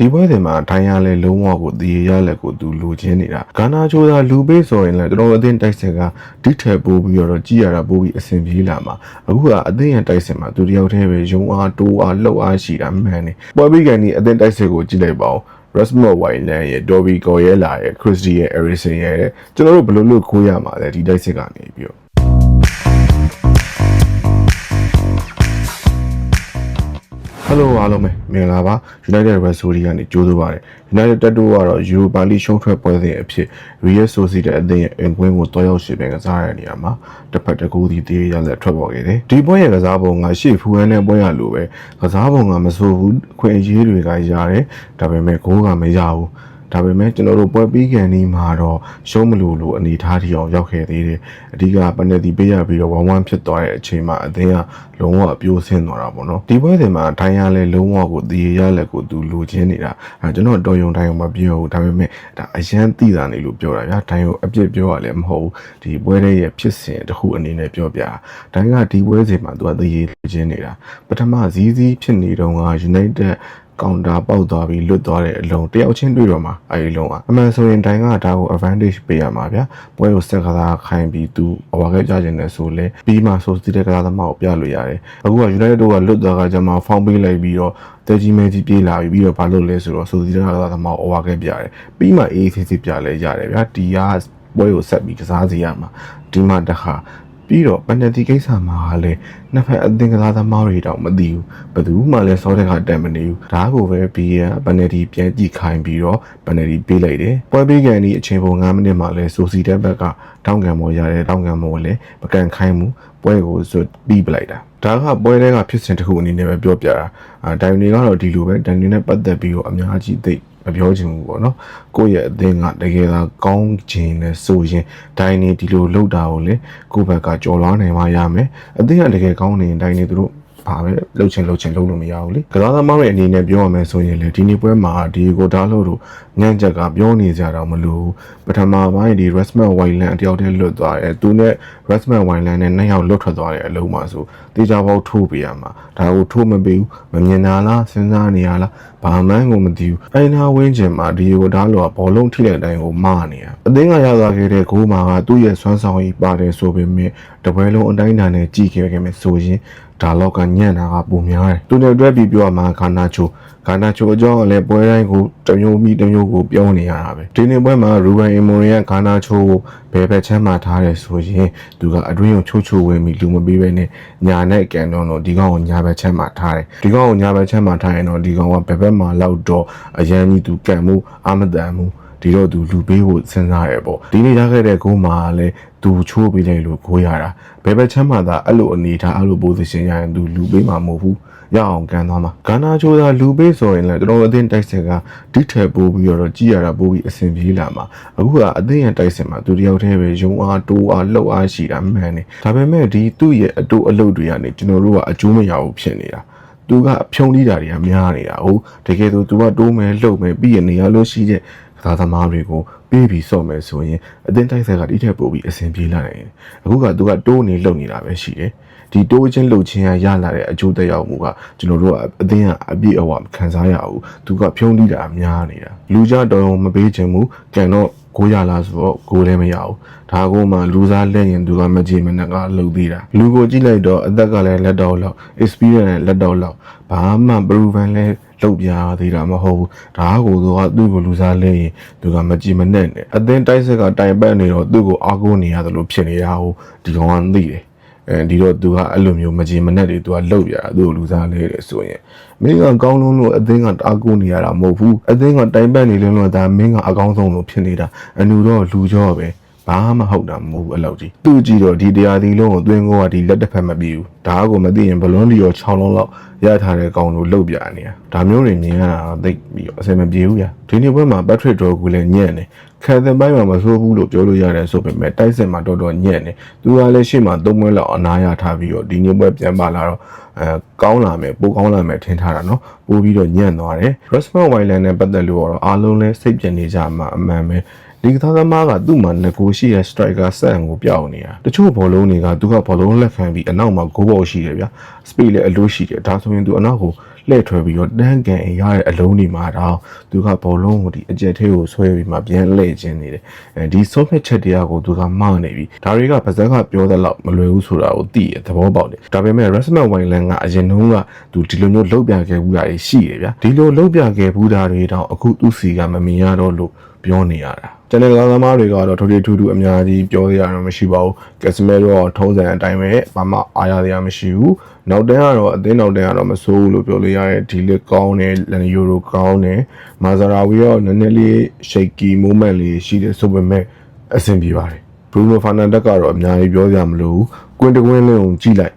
ဒီပွဲစဉ်မှာထိုင်းရလဲလုံးဝကိုတည်ရလက်ကိုသူလူချင်းနေတာဂါနာချိုးသာလူပေးဆိုရင်လည်းကျွန်တော်အသင်းတိုက်စင်ကဒီထက်ပိုးပြီးတော့ကြည်ရတာပိုးပြီးအဆင်ပြေလာမှာအခုကအသင်းရဲ့တိုက်စင်မှာသူတယောက်တည်းပဲယုံအားတိုးအားလှုပ်အားရှိတာမှန်တယ်ပွဲပြီးကန်ဒီအသင်းတိုက်စင်ကိုကြည့်လိုက်ပါဦး Rasmus Wayland ရဲ့ Dobby Goyela ရဲ့ Christy ရဲ့ Eriksen ရဲ့ကျွန်တော်တို့ဘယ်လိုလုပ်ခိုးရမှာလဲဒီတိုက်စစ်ကနေပြီးတော့ Hello အားလုံးပဲမင်္ဂလာပါ United Rhapsody ကနေကြိုးစားပါတယ် United တက်တိုးကတော့ Europa League ရှုံးထွက်ပွဲစဉ်အဖြစ် Real Sociedad အသင်းရဲ့အင်ကွင်းကိုတွားရောက်ရှင်ပြန်ကစားရတဲ့နေရာမှာတစ်ဖက်တစ်ကူဒီတေးရလက်ထွက်ပေါ်ခဲ့တယ်ဒီပွဲရဲ့ကစားပုံကရှေ့ဖူဟန်နဲ့ပွဲရလို့ပဲကစားပုံကမဆိုးဘူးအခွင့်အရေးတွေကရတယ်ဒါပေမဲ့ဂိုးကမရဘူး ဒါပေမဲ့ကျွန်တော်တို့ပွဲပြီးကန်ဒီမှာတော့ရှုံးမလို့လို့အနေထားထီအောင်ရောက်ခဲ့သေးတယ်အဓိကပနတီပေးရပြီးတော့1-1ဖြစ်သွားတဲ့အချိန်မှာအသင်းကလုံးဝအပြိုးဆင်းသွားတာပေါ့နော်ဒီပွဲစဉ်မှာထိုင်းရလဲလုံးဝကိုတည်ရလက်ကိုသူလိုချင်နေတာအဲကျွန်တော်တော်ယုံတိုင်းအောင်မပြောဘူးဒါပေမဲ့ဒါအရန်တိတာနေလို့ပြောတာဗျာတိုင်းကိုအပြစ်ပြောရလည်းမဟုတ်ဘူးဒီပွဲတဲ့ရဲ့ဖြစ်စဉ်တစ်ခုအနေနဲ့ပြောပြတိုင်းကဒီပွဲစဉ်မှာသူကတည်ရလိုချင်နေတာပထမဇီးဇီးဖြစ်နေတော့က United ကောင်တာပေါက်သွားပြီးလွတ်သွားတဲ့အလုံးတယောက်ချင်းတွေ့တော့မှာအဲဒီလုံးကအမှန်ဆိုရင်တိုင်းကဒါကို advantage ပေးရမှာဗျာပွဲကိုစက်ကစားခိုင်းပြီးသူအဝါခဲ့ကြခြင်းနဲ့ဆိုလဲပြီးမှဆိုစီတဲ့ကစားသမားကိုပြလို့ရတယ်အခုက United တို့ကလွတ်သွားကကြမှာဖောင်းပေးလိုက်ပြီးတော့တဲကြီးမဲကြီးပြေးလာပြီးပြီးတော့ဘာလုပ်လဲဆိုတော့ဆိုစီတဲ့ကစားသမားကိုအဝါခဲ့ပြရတယ်ပြီးမှအေးအေးဆေးဆေးပြလဲရတယ်ဗျာဒီကပွဲကိုဆက်ပြီးကစားစီရမှာဒီမှတခါ ပြီးတော့ပန်နတီကိစ္စမှာလည်းနှစ်ဖက်အသင်ကစားသမားတွေတောင်မသိဘူးဘယ်သူမှလည်းစောတဲ့ကတန်မနေဘူးဒါကိုပဲဘီရပန်နတီပြန်ကြည့်ခိုင်းပြီးတော့ပန်နတီပေးလိုက်တယ်ပွဲပေးကန်ဒီအချိန်ပုံ9မိနစ်မှာလည်းဆိုစီတဲ့ဘက်ကတောင်းကန်မော်ရတဲ့တောင်းကန်မော်လည်းမကန်ခိုင်းဘူးပွဲကိုဇွတ်ပြီးပလိုက်တာဒါကပွဲတွေကဖြစ်စဉ်တစ်ခုအနေနဲ့ပဲပြောပြတာအဲတိုင်တွေကတော့ဒီလိုပဲတိုင်တွေနဲ့ပတ်သက်ပြီးတော့အများကြီးသိ မပြောချင်ဘူးပေါ့နော်ကိုယ့်ရဲ့အသင်းကတကယ်သာကောင်းခြင်းနဲ့ဆိုရင်ဒိုင်းနေဒီလိုလောက်တာကိုလေကိုယ့်ဘက်ကကြော်လွားနိုင်မှရမယ်အသင်းကတကယ်ကောင်းနေရင်ဒိုင်းနေသူတို့ဘာပဲလှုပ်ချင်လှုပ်ချင်လှုပ်လို့မရဘူးလေကစားသမားတွေအနေနဲ့ပြောရမယ်ဆိုရင်လေဒီနေ့ပွဲမှာဒီကိုဒါလို့တို့ ညံ့ချက်ကပြောနေကြတာမလို့ပထမပိုင်းဒီ Rasmus Wayland အတယောက်တည်းလွတ်သွားတယ်သူနဲ့ Rasmus Wayland နဲ့နှစ်ယောက်လွတ်ထွက်သွားတဲ့အလုံးမှာဆိုတေချာပေါက်ထိုးပေးရမှာဒါကိုထိုးမပေးဘူးမမြင်တာလားစဉ်းစားနေရလားဘာမှန်းကိုမသိဘူးအိုင်နာဝင်းကျင်မှာဒီကိုဒါလို့ကဘောလုံးထိတဲ့အတိုင်းကိုမာနေတာအသင်းကရသွားခဲ့တဲ့ဂိုးမှာကသူ့ရဲ့စွမ်းဆောင်ရည်ပါတယ်ဆိုပေမဲ့တပွဲလုံးအတိုင်းအတာနဲ့ကြည့်ခဲ့ခဲ့မယ်ဆိုရင်ဒါတော့ကညံ့တာကပုံများတယ်သူနဲ့တွဲပြီးပြောရမှာခါနာချို ခါနာချိုအကြောင်းကလည်းပွဲတိုင်းကိုတမျိုးမိတမျိုးကိုပြောနေရတာပဲဒီနေ့ပွဲမှာရူဘန်အီမိုရီရဲ့ခါနာချိုကိုဘယ်ဘက်ချမ်းမှာထားတယ်ဆိုရင်သူကအတွင်းကိုချိုးချိုးဝင်ပြီးလူမပေးပဲနဲ့ညာနဲ့ကန်တော့တော့ဒီကောင်ကိုညာဘက်ချမ်းမှာထားတယ်ဒီကောင်ကိုညာဘက်ချမ်းမှာထားရင်တော့ဒီကောင်ကဘယ်ဘက်မှာလောက်တော့အရန်ကြီးသူကန်မှုအာမတန်မှု ဒီတော့သူလူပေးဖို့စဉ်းစားရပေါ့ဒီနေ့ရခဲ့တဲ့ဂိုးမှာလည်းသူချိုးပေးလိုက်လို့ဂိုးရတာဘယ်ဘက်ချမ်းမှာသာအဲ့လိုအနေထားအဲ့လို position ရရင်သူလူပေးမှာမဟုတ်ဘူးရအောင်ကန်သွားမှာဂါနာချိုးသာလူပေးဆိုရင်လည်းကျွန်တော်အသင်းတိုက်စင်ကဒီထက်ပိုးပြီးတော့ကြည်ရတာပိုးပြီးအဆင်ပြေလာမှာအခုကအသင်းရဲ့တိုက်စင်မှာသူတယောက်တည်းပဲယုံအားတိုးအားလှုပ်အားရှိတာမှန်တယ်ဒါပေမဲ့ဒီသူ့ရဲ့အတူအလုပ်တွေကနေကျွန်တော်တို့ကအကျိုးမရဘူးဖြစ်နေတာသူကအဖြုံးလိတာတွေကများနေတာဟုတ်တကယ်ဆိုသူကတိုးမယ်လှုပ်မယ်ပြီးရနေရလို့ရှိတဲ့ ကစားသမားတွေကိုပေးပြီးစော့မယ်ဆိုရင်အသင်းတိုက်ဆက်ကဒီထက်ပိုပြီးအဆင်ပြေလာနိုင်တယ်အခုကသူကတိုးနေလှုပ်နေတာပဲရှိတယ်ဒီတိုးချင်းလှုပ်ချင်းရရလာတဲ့အကျိုးသက်ရောက်မှုကကျွန်တော်တို့ကအသင်းကအပြည့်အဝခံစားရအောင်သူကဖြုံးလိတာများနေတာလူကြတော်ရုံမပေးချင်ဘူးကြံတော့ ကိုရလာဆိုတော့ကိုလည်းမရဘူးဒါကိုမှလူစားလက်ရင်သူကမကြည့်မနဲ့ကလှုပ်သေးတာလူကိုကြည့်လိုက်တော့အသက်ကလည်းလက်တော်လောက် experience လည်းလက်တော်လောက်ဘာမှ proven လဲလှုပ်ပြသေးတာမဟုတ်ဘူးဒါကိုသူကသူ့ကိုလူစားလဲရင်သူကမကြည့်မနဲ့နဲ့အသင်းတိုက်ဆက်ကတိုင်ပတ်နေတော့သူ့ကိုအားကိုးနေရတယ်လို့ဖြစ်နေတာကိုဒီကောင်ကသိတယ် အဲဒီတော့သူကအဲ့လိုမျိုးမကြည်မနဲ့တွေသူကလှုပ်ပြတာသူ့ကိုလူစားလဲတယ်ဆိုရင်မင်းကကောင်းလုံးလို့အသင်းကတားကိုနေရတာမဟုတ်ဘူးအသင်းကတိုင်ပတ်နေလို့လို့ဒါမင်းကအကောင်းဆုံးလို့ဖြစ်နေတာအနူတော့လူကြောပဲ ဘာမှဟုတ်တာမဟုတ်ဘူးအလောက်ကြီးသူကြည့်တော့ဒီတရားဒီလုံးကိုသွင်းကောကဒီလက်တစ်ဖက်မပြေဘူးဒါကကိုမသိရင်ဘလွန်းဒီရော6လုံးလောက်ရထားတဲ့ကောင်တို့လှုပ်ပြနေတာဒါမျိုးတွေမြင်ရတာသိပြီးတော့အဆင်မပြေဘူးညာဒီနေ့ဘက်မှာ Patrick Draw ကလည်းညံ့နေခံသင်ပိုင်းမှာမဆိုးဘူးလို့ပြောလို့ရတယ်ဆိုပေမဲ့တိုက်စစ်မှာတော်တော်ညံ့နေသူကလည်းရှေ့မှာသုံးပွဲလောက်အနာရထားပြီးတော့ဒီနေ့ဘက်ပြန်ပါလာတော့အဲကောင်းလာမယ်ပိုကောင်းလာမယ်ထင်ထားတာနော်ပိုပြီးတော့ညံ့သွားတယ် Rosman Wildland နဲ့ပတ်သက်လို့တော့အားလုံးလည်းစိတ်ပြနေကြမှာအမှန်ပဲ ဒီကစားသမားကသူ့မှာငကိုရှိရဲ့ striker စက်ကိုပြောင်းနေတာတချို့ဘောလုံးတွေကသူကဘောလုံးလက်ခံပြီးအနောက်မှာဂိုးဘောရှိတယ်ဗျာ speed လည်းအလို့ရှိတယ်ဒါဆိုရင်သူအနောက်ကိုလှည့်ထွဲပြီးတော့တန်းကန်ရတဲ့အလုံးတွေမှာတော့သူကဘောလုံးကိုဒီအကြက်သေးကိုဆွဲပြီးမှပြန်လှည့်ခြင်းနေတယ်အဲဒီဆုံးဖြတ်ချက်တရားကိုသူကမှားနေပြီဒါတွေကပါဇက်ကပြောတဲ့လောက်မလွယ်ဘူးဆိုတာကိုသိရသဘောပေါက်တယ်ဒါပေမဲ့ Rasmus Wayland ကအရင်တုန်းကသူဒီလိုမျိုးလုပ်ပြခဲ့ဘူးတာတွေရှိတယ်ဗျာဒီလိုလုပ်ပြခဲ့ဘူးတာတွေတော့အခုသူ့စီကမမြင်ရတော့လို့ပြောနေရတာကျ န်တဲ့ကစားသမားတွေကတော့ထိုးထူးထူးအများကြီးပြောရတာမရှိပါဘူးကက်စမဲရောထုံးစံအတိုင်းပဲဘာမှအားရစရာမရှိဘူးနောက်တန်းကတော့အသင်းနောက်တန်းကတော့မဆိုးဘူးလို့ပြောလို့ရတယ်ဒီလက်ကောင်းတယ်လန်ယိုရိုကောင်းတယ်မာဇရာဝီရောနည်းနည်းလေး shaky moment လေးရှိတယ်ဆိုပေမဲ့အဆင်ပြေပါတယ်ဘရူနိုဖာနန်ဒက်ကတော့အများကြီးပြောစရာမလိုဘူးကွင်းတကွင်းလေးကိုကြည့်လိုက်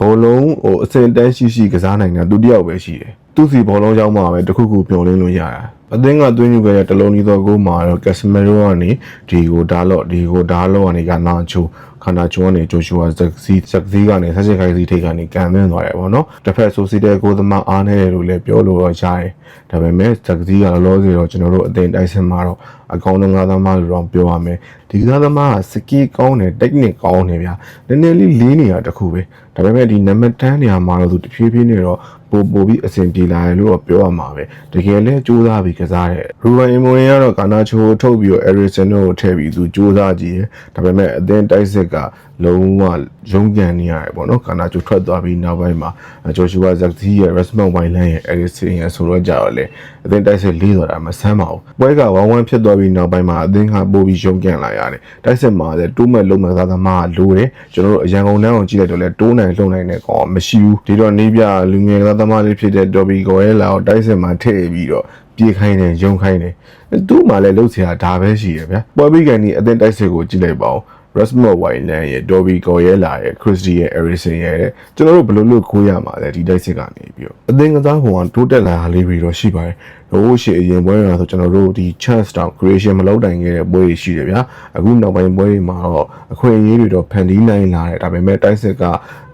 ဘောလုံးဟိုအစင်တန်းရှိရှိကစားနိုင်တာသူတယောက်ပဲရှိတယ် သူစီဘောလုံးရောက်မှပဲတခုခုပြောလင်းလို့ရတာအသင်းကသွင်းယူခဲ့တဲ့တလုံးကြီးသောဂိုးမှာတော့ကက်စမရိုကနေဒီကိုဒါလော့ဒီကိုဒါလော့ကနေကနာချိုခန္ဓာချိုးကနေဂျိုရှူဝါဇက်စီဇက်စီကနေဆက်ချက်ခိုင်စီထိတ်ကနေကန်သွင်းသွားတယ်ပေါ့နော်တစ်ဖက်ဆိုစီတဲ့ကိုသမားအားနေတယ်လို့လည်းပြောလို့ရရတယ်ဒါပေမဲ့ဇက်စီကလောလောဆယ်တော့ကျွန်တော်တို့အသင်းတိုက်စစ်မှာတော့အကောင်းဆုံးငါးသမားလို့တော့ပြောရမယ်ဒီကစားသမားကစကီကောင်းတယ် technique ကောင်းတယ်ဗျာနည်းနည်းလေးလေးနေတာတခုပဲဒါပေမဲ့ဒီနံပါတ်10နေရာမှာတော့သူတဖြည်းဖြည်းနဲ့တော့ ပို့ပို့ပြီးအဆင်ပြေလာတယ်လို့တော့ပြောရမှာပဲတကယ်လဲစူးစမ်းပြီးကစားတယ်ရူဘန်အီမိုရင်ကတော့ကာနာချိုထုတ်ပြီးတော့အဲရီဆန်တို့ကိုထည့်ပြီးသူစူးစမ်းကြည့်တယ်ဒါပေမဲ့အသင်းတိုက်စစ်က လုံးဝရုံးကန်နေရတယ်ပေါ့နော်ကာနာချိုထွက်သွားပြီးနောက်ပိုင်းမှာဂျိုရှူဝါဇက်စီရဲ့ Resmond Wayland ရဲ့ Eriksen ရဲ့ဆိုတော့ကြတော့လေအသင်းတိုက်စစ်လေးတော့တာမဆမ်းပါဘူးပွဲကဝမ်းဝမ်းဖြစ်သွားပြီးနောက်ပိုင်းမှာအသင်းကပို့ပြီးရုံးကန်လာရတယ်တိုက်စစ်မှာလည်းတိုးမဲ့လုံးမဲ့သားသမားကလိုတယ်ကျွန်တော်တို့အရန်ကုန်တန်းအောင်ကြည့်လိုက်တော့လေတိုးနိုင်လှုံနိုင်တဲ့ကောင်မရှိဘူးဒီတော့နေပြလူငယ်သားသမားလေးဖြစ်တဲ့ Dobby Goyela ကိုတိုက်စစ်မှာထည့်ပြီးတော့ပြေးခိုင်းတယ်ရုံခိုင်းတယ်သူ့မှာလည်းလှုပ်เสียတာဒါပဲရှိရဗျာပွဲပြီးကန်ဒီအသင်းတိုက်စစ်ကိုကြည့်လိုက်ပါဦး Rasmus Wayland ရဲ့ Dobby Goyela ရဲ့ Christy ရဲ့ Eriksen ရဲ့တဲ့ကျွန်တော်တို့ဘယ်လိုလုပ်ခိုးရမှာလဲဒီတိုက်စစ်ကနေပြီးတော့အသင်းကစားဟိုကတိုးတက်လာတာလေးပြီးတော့ရှိပါတယ်တို့ရှိအရင်ပွဲရဆိုကျွန်တော်တို့ဒီ chance down creation မလုပ်နိုင်ခဲ့တဲ့ပွဲတွေရှိတယ်ဗျာအခုနောက်ပိုင်းပွဲတွေမှာတော့အခွင့်အရေးတွေတော့ဖန်တီးနိုင်လာတယ်ဒါပေမဲ့တိုက်စစ်က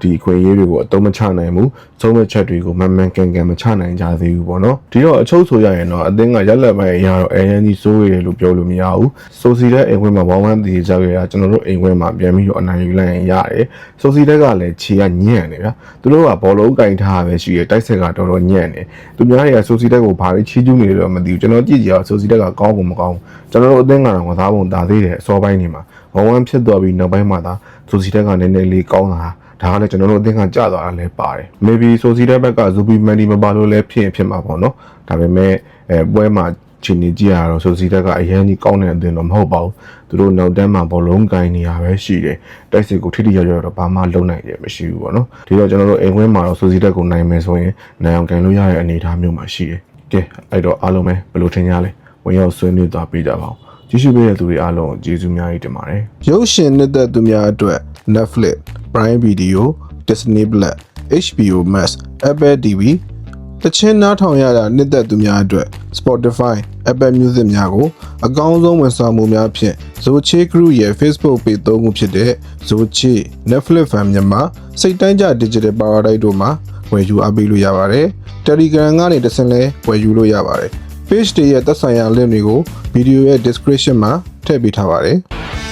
ဒီအခွင့်အရေးတွေကိုအသုံးမချနိုင်ဘူးသုံးမဲ့ချက်တွေကိုမှန်မှန်ကန်ကန်မချနိုင်ကြသေးဘူးပေါ့နော်ဒီတော့အချုပ်ဆိုရရင်တော့အသင်းကရက်လက်ပိုင်းအရာတော့ ANG စိုးရတယ်လို့ပြောလို့မရဘူးဆိုစီတဲ့အိမ်ခွင်းမှာဝမ်းဝမ်းတည်ကြခဲ့တာကျွန်တော်တို့အိမ်ခွင်းမှာပြန်ပြီးတော့အနိုင်ယူလိုက်ရင်ရတယ်ဆိုစီတဲ့ကလည်းခြေကညံ့တယ်ဗျာသူတို့ကဘောလုံးကင်ထားပဲရှိရတိုက်ဆက်ကတော်တော်ညံ့တယ်သူများတွေကဆိုစီတဲ့ကိုဘာလို့ချီးကျူးနေလဲတော့မသိဘူးကျွန်တော်ကြည့်ကြအောင်ဆိုစီတက်ကကောင်းကုန်မကောင်းကျွန်တော်တို့အသင်းကတော့ကစားပုံဒါသေးတယ်အစောပိုင်းနေမှာဝမ်းဝမ်းဖြစ်သွားပြီးနောက်ပိုင်းမှာသာဆိုစီတက်ကနည်းနည်းလေးကောင်းလာဒါကလည်းကျွန်တော်တို့အသင်းကကြာသွားတာလည်းပါတယ် maybe ဆိုစီတဲ့ဘက်ကဇူပီမန်ဒီမပါလို့လည်းဖြစ်ရင်ဖြစ်မှာပေါ့နော်ဒါပေမဲ့အဲပွဲမှာချင်းနေကြည့်ရတော့ဆိုစီတက်ကအရန်ကြီးကောင်းတဲ့အသင်းတော့မဟုတ်ပါဘူးသူတို့နောက်တန်းမှာဘောလုံးကိုင်းနေရပဲရှိတယ်တိုက်စစ်ကိုထိထိရောက်ရောက်တော့ဘာမှလုံနိုင်ရမရှိဘူးပေါ့နော်ဒီတော့ကျွန်တော်တို့အိမ်ဝင်းမှာတော့ဆိုစီတက်ကိုနိုင်မယ်ဆိုရင်နိုင်အောင်ကန်လို့ရတဲ့အနေအထားမျိုးမှာရှိတယ် ကဲအဲ့တော့အားလုံးပဲဘယ်လိုထင်ကြလဲဝင်ရောက်ဆွေးနွေးသွားပေးကြပါဦးကြည့်ရှုပေးတဲ့သူတွေအားလုံးကိုကျေးဇူးအများကြီးတင်ပါတယ်ရုပ်ရှင်နှစ်သက်သူများအတွက် Netflix, Prime Video, Disney Plus, HBO Max, Apple TV တချင်းနားထောင်ရတာနှစ်သက်သူများအတွက် Spotify, Apple Music များကိုအကောင်းဆုံးဝန်ဆောင်မှုများဖြင့် Zoche Group ရဲ့ Facebook Page သုံးခုဖြစ်တဲ့ Zoche, Netflix Fan မြန်မာစိတ်တိုင်းကြ Digital Paradise တို့မှာ ဝယ်ယူအားပေးလို့ရပါတယ်။ Telegram ကနေတစ်ဆင့်လဲဝယ်ယူလို့ရပါတယ်။ Page တွေရဲ့သက်ဆိုင်ရာ link တွေကို video ရဲ့ description မှာထည့်ပေးထားပါတယ်။